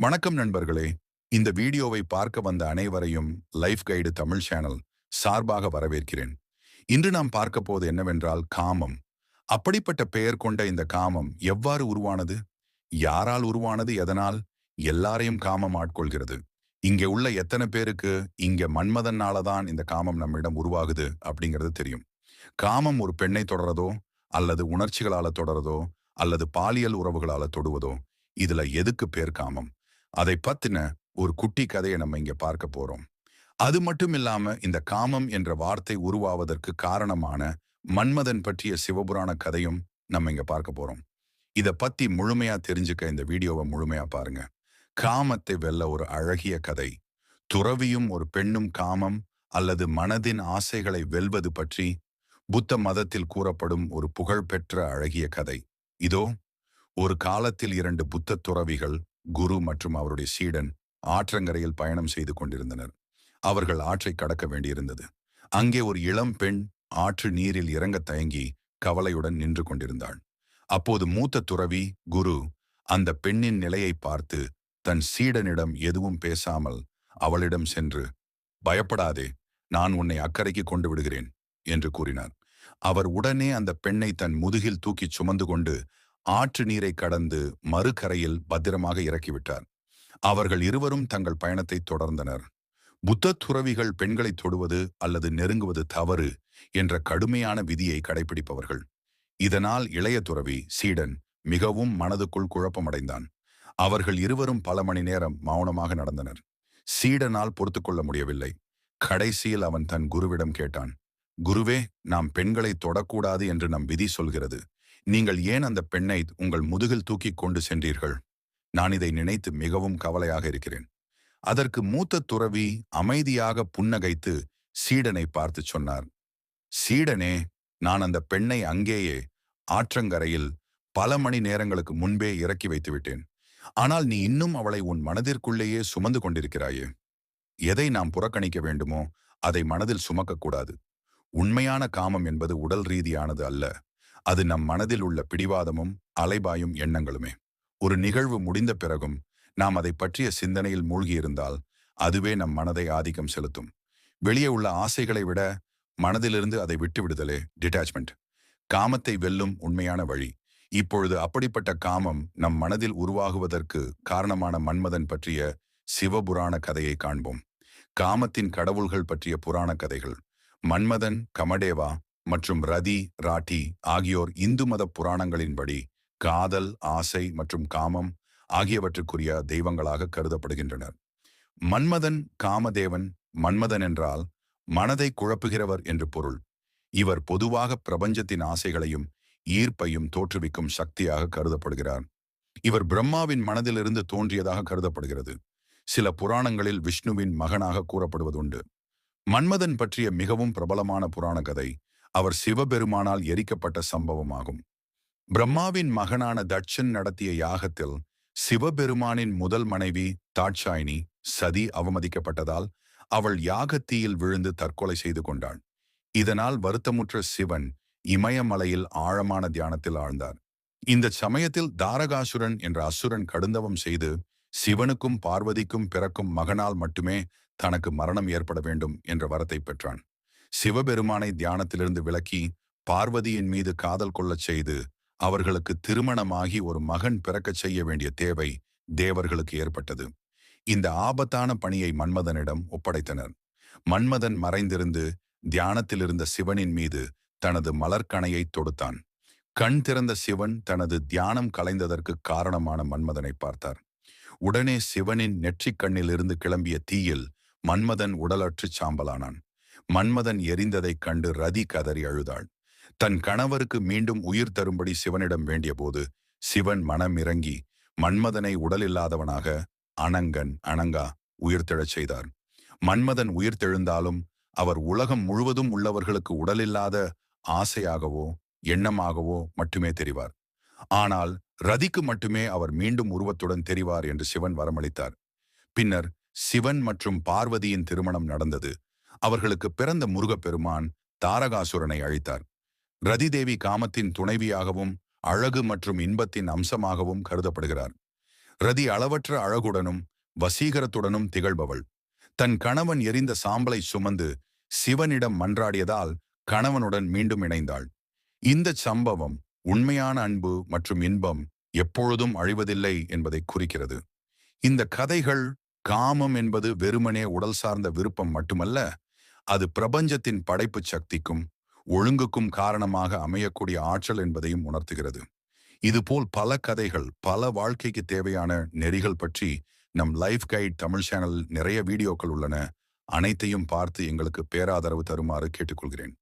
வணக்கம் நண்பர்களே. இந்த வீடியோவை பார்க்க வந்த அனைவரையும் லைஃப் கைடு தமிழ் சேனல் சார்பாக வரவேற்கிறேன். இன்று நாம் பார்க்க போது என்னவென்றால் காமம். அப்படிப்பட்ட பெயர் கொண்ட இந்த காமம் எவ்வாறு உருவானது? யாரால் உருவானது? எதனால்? எல்லாரையும் காமம் ஆட்கொள்கிறது. இங்கே உள்ள எத்தனை பேருக்கு இங்க மன்மதனால தான் இந்த காமம் நம்மிடம் உருவாகுது அப்படிங்கிறது தெரியும். காமம் ஒரு பெண்ணை தொடரதோ அல்லது உணர்ச்சிகளால தொடரதோ அல்லது பாலியல் உறவுகளால தொடுவதோ இதுல எதுக்கு பேர் காமம்? அதை பத்தின ஒரு குட்டி கதையை நம்ம இங்க பார்க்க போறோம். அது மட்டும் இல்லாம இந்த காமம் என்ற வார்த்தை உருவாவதற்கு காரணமான மன்மதன் பற்றிய சிவபுராண கதையும் நம்ம இங்க பார்க்க போறோம். இத பத்தி முழுமையா தெரிஞ்சுக்க இந்த வீடியோவை முழுமையா பாருங்க. காமத்தை வெல்ல ஒரு அழகிய கதை. துறவியும் ஒரு பெண்ணும் காமம் அல்லது மனதின் ஆசைகளை வெல்வது பற்றி புத்த மதத்தில் கூறப்படும் ஒரு புகழ்பெற்ற அழகிய கதை. இதோ ஒரு காலத்தில் இரண்டு புத்த துறவிகள் குரு மற்றும் அவருடைய சீடன் ஆற்றங்கரையில் பயணம் செய்து கொண்டிருந்தனர். அவர்கள் ஆற்றை கடக்க வேண்டியிருந்தது. அங்கே ஒரு இளம் பெண் ஆற்று நீரில் இறங்க தயங்கி கவலையுடன் நின்று கொண்டிருந்தாள். அப்போது மூத்த துறவி குரு அந்த பெண்ணின் நிலையை பார்த்து தன் சீடனிடம் எதுவும் பேசாமல் அவளிடம் சென்று பயப்படாதே நான் உன்னை அக்கறைக்கு கொண்டு விடுகிறேன் என்று கூறினார். அவர் உடனே அந்த பெண்ணை தன் முதுகில் தூக்கிச் சுமந்து கொண்டு ஆற்று நீரை கடந்து மறுகரையில் பத்திரமாக இறக்கிவிட்டார். அவர்கள் இருவரும் தங்கள் பயணத்தை தொடர்ந்தனர். புத்த துறவிகள் பெண்களை தொடுவது அல்லது நெருங்குவது தவறு என்ற கடுமையான விதியை கடைபிடிப்பவர்கள் இதனால் இளைய துறவி சீடன் மிகவும் மனதுக்குள் குழப்பமடைந்தான். அவர்கள் இருவரும் பல மணி நேரம் மௌனமாக நடந்தனர். சீடனால் பொறுத்து கொள்ள முடியவில்லை. கடைசியில் அவன் தன் குருவிடம் கேட்டான் குருவே நாம் பெண்களை தொடக்கூடாது என்று நம் விதி சொல்கிறது. நீங்கள் ஏன் அந்த பெண்ணை உங்கள் முதுகில் தூக்கிக் கொண்டு சென்றீர்கள்? நான் இதை நினைத்து மிகவும் கவலையாக இருக்கிறேன். அதற்கு மூத்த துறவி அமைதியாக புன்னகைத்து சீடனை பார்த்து சொன்னார். சீடனே நான் அந்த பெண்ணை அங்கேயே ஆற்றங்கரையில் பல மணி நேரங்களுக்கு முன்பே இறக்கி வைத்து விட்டேன். ஆனால் நீ இன்னும் அவளை உன் மனதிற்குள்ளேயே சுமந்து கொண்டிருக்கிறாயே. எதை நாம் புறக்கணிக்க வேண்டுமோ அதை மனதில் சுமக்கக்கூடாது உண்மையான காமம் என்பது உடல் ரீதியானது அல்ல. அது நம் மனதில் உள்ள பிடிவாதமும் அலைபாயும் எண்ணங்களுமே. ஒரு நிகழ்வு முடிந்த பிறகும் நாம் அதை பற்றிய சிந்தனையில் மூழ்கியிருந்தால் அதுவே நம் மனதை ஆதிக்கம் செலுத்தும். வெளியே உள்ள ஆசைகளை விட மனதிலிருந்து அதை விட்டு விடுதலே டிட்டாச்மெண்ட் காமத்தை வெல்லும் உண்மையான வழி. இப்பொழுது அப்படிப்பட்ட காமம் நம் மனதில் உருவாகுவதற்கு காரணமான மன்மதன் பற்றிய சிவபுராண கதையை காண்போம். காமத்தின் கடவுள்கள் பற்றிய புராண கதைகள். மன்மதன் கமடேவா மற்றும் ரதி ராட்டி ஆகியோர் இந்து மத புராணங்களின்படி காதல் ஆசை மற்றும் காமம் ஆகியவற்றுக்குரிய தெய்வங்களாக கருதப்படுகின்றனர். மன்மதன் காமதேவன் மன்மதன் என்றால் மனதை குழப்புகிறவர் என்று பொருள். இவர் பொதுவாக பிரபஞ்சத்தின் ஆசைகளையும் ஈர்ப்பையும் தோற்றுவிக்கும் சக்தியாக கருதப்படுகிறார். இவர் பிரம்மாவின் மனதிலிருந்து தோன்றியதாக கருதப்படுகிறது. சில புராணங்களில் விஷ்ணுவின் மகனாக கூறப்படுவதுண்டு. மன்மதன் பற்றிய மிகவும் பிரபலமான புராண கதை அவர் சிவபெருமானால் எரிக்கப்பட்ட சம்பவமாகும். பிரம்மாவின் மகனான தட்சன் நடத்திய யாகத்தில் சிவபெருமானின் முதல் மனைவி தாட்சாயினி சதி அவமதிக்கப்பட்டதால் அவள் யாகத்தீயில் விழுந்து தற்கொலை செய்து கொண்டாள். இதனால் வருத்தமுற்ற சிவன் இமயமலையில் ஆழமான தியானத்தில் ஆழ்ந்தார். இந்த சமயத்தில் தாரகாசுரன் என்ற அசுரன் கடுந்தவம் செய்து சிவனுக்கும் பார்வதிக்கும் பிறக்கும் மகனால் மட்டுமே தனக்கு மரணம் ஏற்பட வேண்டும் என்ற வரத்தை பெற்றான். சிவபெருமானை தியானத்திலிருந்து விலக்கி பார்வதியின் மீது காதல் கொள்ளச் செய்து அவர்களுக்கு திருமணமாகி ஒரு மகன் பிறக்கச் செய்ய வேண்டிய தேவை தேவர்களுக்கு ஏற்பட்டது. இந்த ஆபத்தான பணியை மன்மதனிடம் ஒப்படைத்தனர். மன்மதன் மறைந்திருந்து தியானத்தில் இருந்த சிவனின் மீது தனது மலர்கணையை தொடுத்தான். கண் திறந்த சிவன் தனது தியானம் கலைந்ததற்கு காரணமான மன்மதனை பார்த்தார். உடனே சிவனின் நெற்றிக் கண்ணிலிருந்து கிளம்பிய தீயில் மன்மதன் உடலற்று சாம்பலானான். மன்மதன் எரிந்ததைக் கண்டு ரதி கதறி அழுதாள். தன் கணவருக்கு மீண்டும் உயிர் தரும்படி சிவனிடம் வேண்டியபோது சிவன் மனம் இறங்கி மன்மதனை உடலில்லாதவனாக அனங்கன் அனங்கா உயிர்த்தெழச் செய்தார். மன்மதன் உயிர்த்தெழுந்தாலும் அவர் உலகம் முழுவதும் உள்ளவர்களுக்கு உடலில்லாத ஆசையாகவோ எண்ணமாகவோ மட்டுமே தெரிவார். ஆனால் ரதிக்கு மட்டுமே அவர் மீண்டும் உருவத்துடன் தெரிவார் என்று சிவன் வரமளித்தார். பின்னர் சிவன் மற்றும் பார்வதியின் திருமணம் நடந்தது. அவர்களுக்கு பிறந்த முருகப்பெருமான் தாரகாசுரனை அழித்தார். ரதிதேவி காமத்தின் துணைவியாகவும் அழகு மற்றும் இன்பத்தின் அம்சமாகவும் கருதப்படுகிறார். ரதி அளவற்ற அழகுடனும் வசீகரத்துடனும் திகழ்பவள். தன் கணவன் எரிந்த சாம்பலை சுமந்து சிவனிடம் மன்றாடியதால் கணவனுடன் மீண்டும் இணைந்தாள். இந்த சம்பவம் உண்மையான அன்பு மற்றும் இன்பம் எப்பொழுதும் அழிவதில்லை என்பதை குறிக்கிறது. இந்த கதைகள் காமம் என்பது வெறுமனே உடல் சார்ந்த விருப்பம் மட்டுமல்ல அது பிரபஞ்சத்தின் படைப்பு சக்திக்கும் ஒழுங்குக்கும் காரணமாக அமையக்கூடிய ஆற்றல் என்பதையும் உணர்த்துகிறது. இதுபோல் பல கதைகள் பல வாழ்க்கைக்கு தேவையான நெறிகள் பற்றி நம் லைஃப் கைட் தமிழ் சேனல் நிறைய வீடியோக்கள் உள்ளன. அனைத்தையும் பார்த்து எங்களுக்கு பேராதரவு தருமாறு கேட்டுக்கொள்கிறேன்.